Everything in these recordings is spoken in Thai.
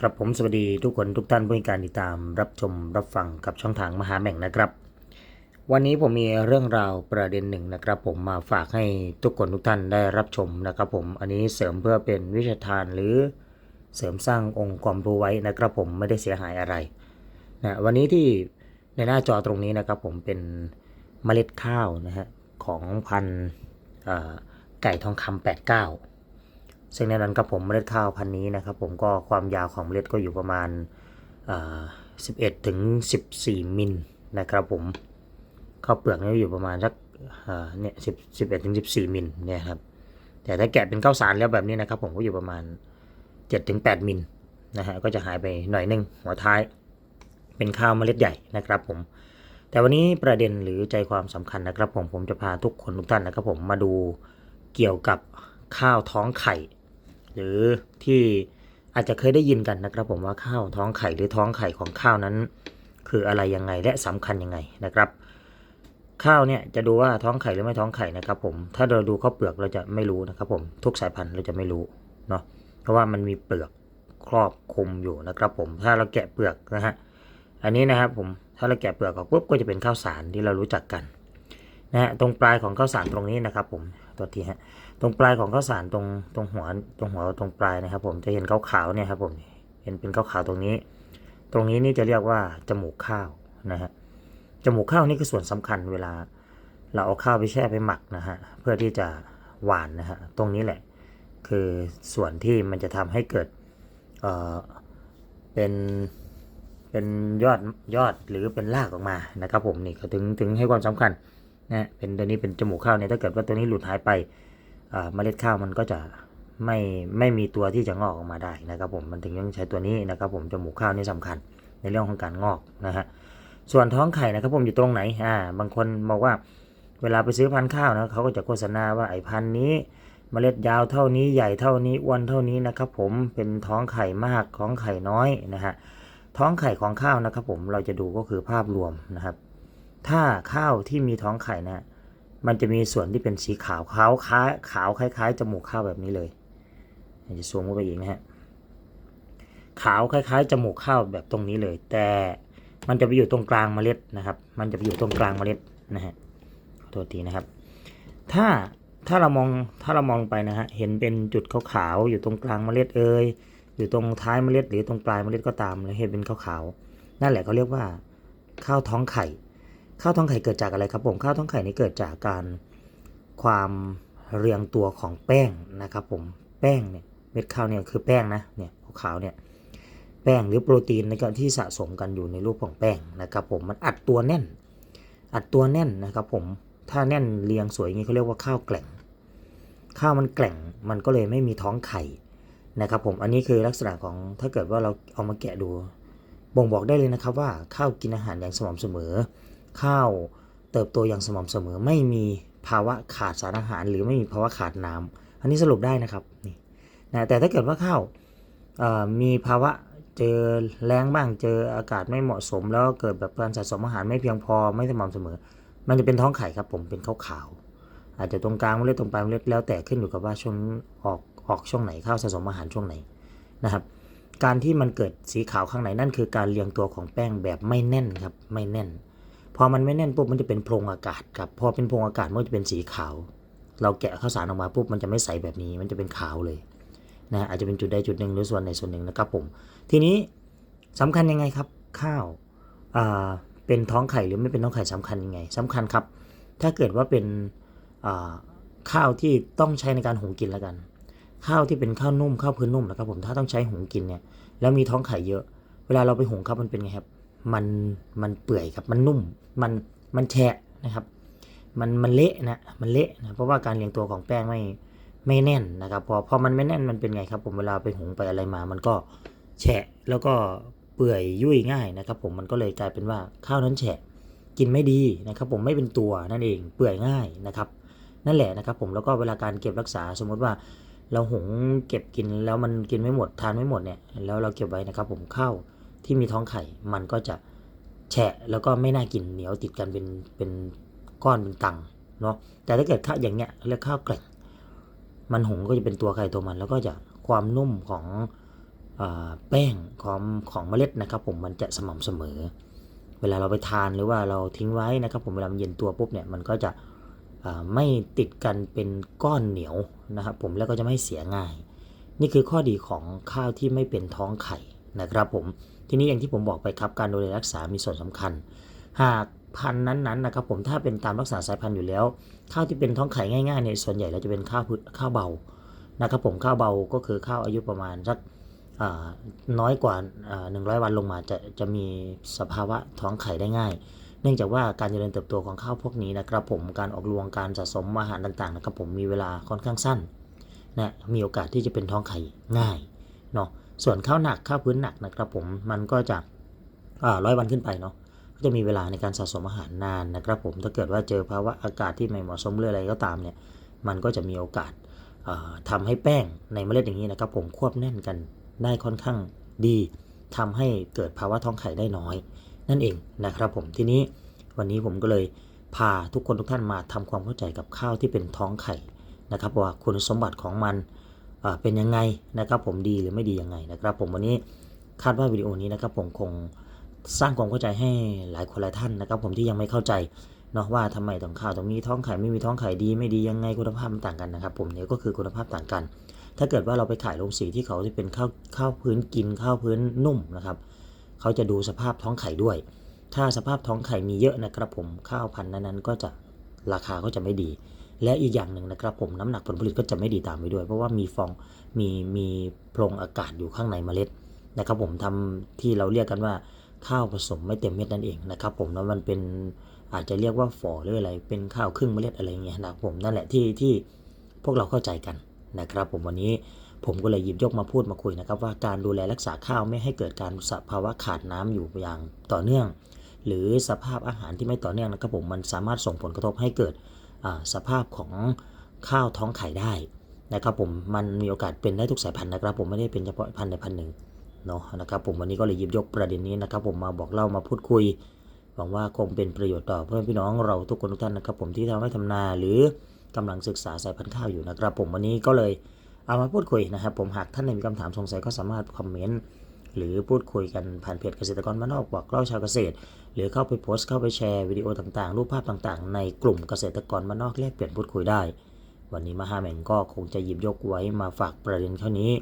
ครับผมสวัสดีทุกคนทุกท่านผู้ให้การติดตามรับชมรับฟังกับช่องทางมหาแม่งนะครับ วันนี้ผมมีเรื่องราวประเด็นหนึ่งนะครับ ผมมาฝากให้ทุกคนทุกท่านได้รับชมนะครับ ผมอันนี้เสริมเพื่อเป็นวิชาทานหรือเสริมสร้างองค์ความรู้ไว้นะครับ ผมไม่ได้เสียหายอะไรนะวันนี้ที่ในหน้าจอตรงนี้นะครับ ผมเป็นเมล็ดข้าวนะฮะของพันไก่ทองคำ89 ซึ่งในนั้นครับผมเมล็ดข้าวพันนี้นะครับผมก็ความยาวของเมล็ดก็อยู่ประมาณ 11 ถึง 14 มิลนะครับผมข้าวเปลือกนี่อยู่ประมาณสักเนี่ย10 11ถึง14มิลเนี่ยครับแต่ถ้าแกะเป็นข้าวสารแล้วแบบนี้นะครับผมก็อยู่ประมาณ7ถึง8มิลนะฮะก็จะหายไปหน่อยหนึงหัวท้ายเป็นข้าวเมล็ดใหญ่นะครับผม แต่วันนี้ประเด็นหรือใจความสำคัญนะครับผมผมจะพาทุกคนทุกท่านนะครับผมมาดูเกี่ยวกับข้าวท้องไข่ หรือที่อาจจะเคยได้ยินกันนะครับผมว่าข้าวท้องไข่หรือท้องไข่ของข้าวนั้น คืออะไรยังไงและสำคัญยังไงนะครับข้าวเนี่ยจะดูว่าท้องไข่หรือไม่ท้องไข่นะครับผมถ้าเราดูข้าวเปลือกเราจะไม่รู้นะครับผมทุกสายพันธุ์เราจะไม่รู้เนาะเพราะว่ามันมีเปลือกครอบคลุมอยู่นะครับผมถ้าเราแกะเปลือกนะฮะอันนี้นะครับผมถ้าเราแกะเปลือกออกปุ๊บก็จะเป็นข้าวสารที่เรารู้จักกัน นะฮะตรงปลายของข้าวสารตรงนี้นะครับผมตัวทีฮะตรงปลายของข้าวสารตรงตรงหัวตรงหัวตรงปลายนะครับ ผมจะเห็นขาวๆเนี่ยครับผมเห็นเป็นขาวๆตรงนี้ ตรงนี้นี่จะเรียกว่าจมูกข้าวนะฮะจมูกข้าวนี่คือส่วนสำคัญเวลา เราเอาข้าวไปแช่ไปหมักนะฮะเพื่อที่จะหวานนะฮะตรงนี้แหละ คือส่วนที่มันจะทำให้เกิดเอ่อเป็นเป็นยอดยอดหรือเป็นรากออกมานะครับ ผมนี่ก็ถึงถึงให้ความสำคัญ นะฮะเป็นตัวนี้เป็นจมูกข้าวเนี่ยถ้าเกิดว่าตัวนี้หลุดหายไปเมล็ดข้าวมันก็จะไม่ไม่มีตัวที่จะงอกออกมาได้นะครับผมมันถึงต้องใช้ตัวนี้นะครับผมจมูกข้าวนี่สำคัญในเรื่องของการงอกนะฮะส่วนท้องไข่นะครับผมอยู่ตรงไหนอ่าบางคนบอกว่าเวลาไปซื้อพันธุ์ข้าวนะเขาก็จะโฆษณาว่าไอ้พันธุ์นี้เมล็ดยาวเท่านี้ใหญ่เท่านี้อ้วนเท่านี้นะครับผมเป็นท้องไข่มากท้องไข่น้อยนะฮะท้องไข่ของข้าวนะครับผมเราจะดูก็คือภาพรวมนะครับ ถ้าข้าวที่มีท้องไข่นะมันจะมีส่วนที่เป็นสีขาวขาวคล้ายขาวคล้ายๆจมูกข้าวแบบนี้เลยจะซูมเข้าไปอีกนะฮะขาวคล้ายๆจมูกข้าวแบบตรงนี้เลย แต่มันจะไปอยู่ตรงกลางเมล็ดนะครับ มันจะไปอยู่ตรงกลางเมล็ดนะฮะขอโทษทีนะครับ ถ้าถ้าเรามองถ้าเรามองไปนะฮะเห็นเป็นจุดขาวๆอยู่ตรงกลางเมล็ดเอ่ยอยู่ตรงท้ายเมล็ด หรือตรงปลายเมล็ดก็ตามแล้วเห็นเป็นขาวๆนั่นแหละเขาเรียกว่าข้าวท้องไข่ ข้าวท้องไข่เกิดจากอะไรครับผมข้าวท้องไข่นี้เกิดจากการความเรียงตัวของแป้งนะครับผมแป้งเนี่ยเม็ดข้าวเนี่ยคือแป้งนะเนี่ยขาวเนี่ยแป้งหรือโปรตีนในการที่สะสมกันอยู่ในรูปของแป้งนะครับผมมันอัดตัวแน่น อัดตัวแน่นนะครับผมถ้าแน่นเรียงสวยอย่างนี้เขาเรียกว่าข้าวแกล่ง ข้าวมันแกล่งมันก็เลยไม่มีท้องไข่นะครับผมอันนี้คือลักษณะของถ้าเกิดว่าเราเอามาแกะดู บ่งบอกได้เลยนะครับว่าข้าวกินอาหารอย่างสม่ำเสมอ ข้าวเติบโตอย่างสม่ำเสมอ ไม่มีภาวะขาดสารอาหาร หรือไม่มีภาวะขาดน้ำอันนี้สรุปได้นะครับนี่นะแต่ถ้าเกิดว่าข้าวมีภาวะเจอแรงบ้างเจออากาศไม่เหมาะสม แล้วเกิดแบบการสะสมอาหารไม่เพียงพอไม่สม่ำเสมอ มันจะเป็นท้องไข่ครับผมเป็นขาวๆอาจจะตรงกลางเมล็ดตรงปลายเมล็ดแล้วแต่ขึ้นอยู่กับว่าช่วงออกออกช่วงไหนข้าวสะสมอาหารช่วงไหนนะครับ การที่มันเกิดสีขาวข้างในนั่นคือการเรียงตัวของแป้งแบบไม่แน่นครับไม่แน่น พอมันไม่แน่นปุ๊บมันจะเป็นโพรงอากาศครับพอเป็นโพรงอากาศมันก็จะเป็นสีขาว เราแกะข้าวสารออกมาปุ๊บมันจะไม่ใสแบบนี้ มันจะเป็นขาวเลยนะฮะอาจจะเป็นจุดใดจุดหนึ่งหรือส่วนใดส่วนหนึ่งนะครับผม ทีนี้สำคัญยังไงครับ ข้าวเป็นท้องไข่หรือไม่เป็นท้องไข่สำคัญยังไงสำคัญครับ ถ้าเกิดว่าเป็นข้าวที่ต้องใช้ในการหุงกินแล้วกัน ข้าวที่เป็นข้าวนุ่มข้าวพื้นนุ่มนะครับผมถ้าต้องใช้หุงกินเนี่ยแล้วมีท้องไข่เยอะ เวลาเราไปหุงครับมันเป็นไงครับ มันมันเปื่อยครับมันนุ่มมันมันแฉะนะครับ มันมันเละนะมันเละนะเพราะว่าการเรียงตัวของแป้งไม่ไม่แน่นนะครับ พอพอมันไม่แน่นมันเป็นไงครับ ผมเวลาไปหุงไปอะไรมา มันก็แฉะแล้วก็เปื่อยยุ่ยง่ายนะครับ ผมมันก็เลยกลายเป็นว่าข้าวนั้นแฉะกินไม่ดีนะครับ ผมไม่เป็นตัวนั่นเองเปื่อยง่ายนะครับ นั่นแหละนะครับ ผมแล้วก็เวลาการเก็บรักษาสมมติว่า เราหุงเก็บกินแล้วมันกินไม่หมดทานไม่หมดเนี่ยแล้วเราเก็บไว้นะครับ ผมข้าว ที่มีท้องไข่มันก็จะแฉะแล้วก็ไม่น่ากินเหนียวติดกันเป็นเป็นก้อนเป็นตังเนาะแต่ถ้าเกิดข้าวอย่างเงี้ยเรียกข้าวแกล่งมันหุงก็จะเป็นตัวไข่ตัวมัน แล้วก็จะความนุ่มของอแป้งของของเมล็ดนะครับ ผมมันจะสม่ำเสมอ เวลาเราไปทานหรือว่าเราทิ้งไว้นะครับ ผมเวลามันเย็นตัวปุ๊บเนี่ยมันก็จะไม่ติดกันเป็นก้อนเหนียวนะครับ ผมแล้วก็จะไม่เสียง่าย นี่คือข้อดีของข้าวที่ไม่เป็นท้องไข่ นะครับผมทีนี้อย่างที่ผมบอกไปครับการดูแลรักษามีส่วนสำคัญ หากพันธุ์นั้นๆนะครับผมถ้าเป็นตามรักษาสายพันธุ์อยู่แล้ว ข้าวที่เป็นท้องไข่ง่ายๆเนี่ยส่วนใหญ่เราจะเป็นข้าวพืชข้าวเบานะครับผมข้าวเบาก็คือข้าวอายุประมาณสักน้อยกว่าหนึ่งร้อยวันลงมาจะจะมีสภาวะท้องไข่ได้ง่าย เนื่องจากว่าการเจริญเติบโตของข้าวพวกนี้นะครับผมการออกรวงการสะสมอาหารต่างๆนะครับผมมีเวลาค่อนข้างสั้นนะมีโอกาสที่จะเป็นท้องไข่ง่ายเนาะ ส่วนข้าวหนักข้าวพื้นหนักนะครับผมมันก็จะร้อยวันขึ้นไปเนาะก็จะมีเวลาในการสะสมอาหารนานนะครับผมถ้าเกิดว่าเจอภาวะอากาศที่ไม่เหมาะสมหรืออะไรก็ตามเนี่ยมันก็จะมีโอกาสเอ่อทำให้แป้งในเมล็ดอย่างนี้นะครับ ผมควบแน่นกันได้ค่อนข้างดีทำให้เกิดภาวะท้องไข่ได้น้อย นั่นเองนะครับผมทีนี้วันนี้ผมก็เลยพาทุกคนทุกท่านมาทำความเข้าใจกับข้าวที่เป็นท้องไข่นะครับว่าคุณสมบัติของมัน เป็นยังไงนะครับผมดีหรือไม่ดียังไงนะครับ ผมวันนี้คาดว่าวิดีโอนี้นะครับผมคงสร้างความเข้าใจให้หลายคนหลายท่านนะครับ ผมที่ยังไม่เข้าใจเนาะว่าทำไมต้องข้าวต้องมีท้องไข่ไม่มีท้องไข่ดีไม่ดียังไงคุณภาพมันต่างกันนะครับ ผมเนี่ยก็คือคุณภาพต่างกัน ถ้าเกิดว่าเราไปขายโรงสีที่เขาที่เป็นข้าวข้าวพื้นกินข้าวพื้นนุ่มนะครับเขาจะดูสภาพท้องไข่ด้วย ถ้าสภาพท้องไข่มีเยอะนะครับ ผมข้าวพันธุ์นั้นๆก็จะราคาก็จะไม่ดี และอีกอย่างหนึ่งนะครับ ผมน้ำหนักผลผลิตก็จะไม่ดีตามไปด้วย เพราะว่ามีฟองมีมีโพรงอากาศอยู่ข้างในเมล็ดนะครับผมทำที่เราเรียกกันว่าข้าวผสมไม่เต็มเม็ดนั่นเองนะครับผมแล้วมันเป็นอาจจะเรียกว่าฝอหรืออะไร เป็นข้าวครึ่งเมล็ดอะไรเงี้ยนะครับผมนั่นแหละที่ที่พวกเราเข้าใจกันนะครับ ผมวันนี้ผมก็เลยหยิบยกมาพูดมาคุยนะครับว่าการดูแลรักษาข้าวไม่ให้เกิดการสภาวะขาดน้ำอยู่อย่างต่อเนื่อง หรือสภาพอาหารที่ไม่ต่อเนื่องนะครับผมมันสามารถส่งผลกระทบให้เกิด สภาพของข้าวท้องไข่ได้นะครับผมมันมีโอกาสเป็นได้ทุกสายพันธุ์นะครับ ผมไม่ได้เป็นเฉพาะพันธุ์ใดพันธุ์หนึ่งเนาะนะครับผมวันนี้ก็เลยหยิบยกประเด็นนี้นะครับ ผมมาบอกเล่ามาพูดคุยหวังว่าคงเป็นประโยชน์ต่อเพื่อนพี่น้องเราทุกคนทุกท่านนะครับ ผมที่ทำให้ทำนาหรือกำลังศึกษาสายพันธุ์ข้าวอยู่นะครับ ผมวันนี้ก็เลยเอามาพูดคุยนะครับ ผมหากท่านมีคำถามสงสัยก็สามารถคอมเมนต์หรือพูดคุยกันผ่านเพจเกษตรกรบ้านนอกบอกเล่าชาวเกษตร หรือเข้าไปโพสต์เข้าไปแชร์วิดีโอต่างๆ รูปภาพต่างๆ ในกลุ่มเกษตรกรมานอกแลกเปลี่ยนพูดคุยได้ วันนี้มหาแม่งก็คงจะหยิบยกไว้มาฝากประเด็นเท่านี้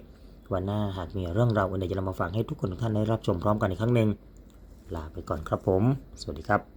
วันหน้าหากมีเรื่องราวอื่นใดจะนำมาฝากให้ทุกคนทุกท่านได้รับชมพร้อมกันอีกครั้งหนึ่งลาไปก่อนครับผม สวัสดีครับ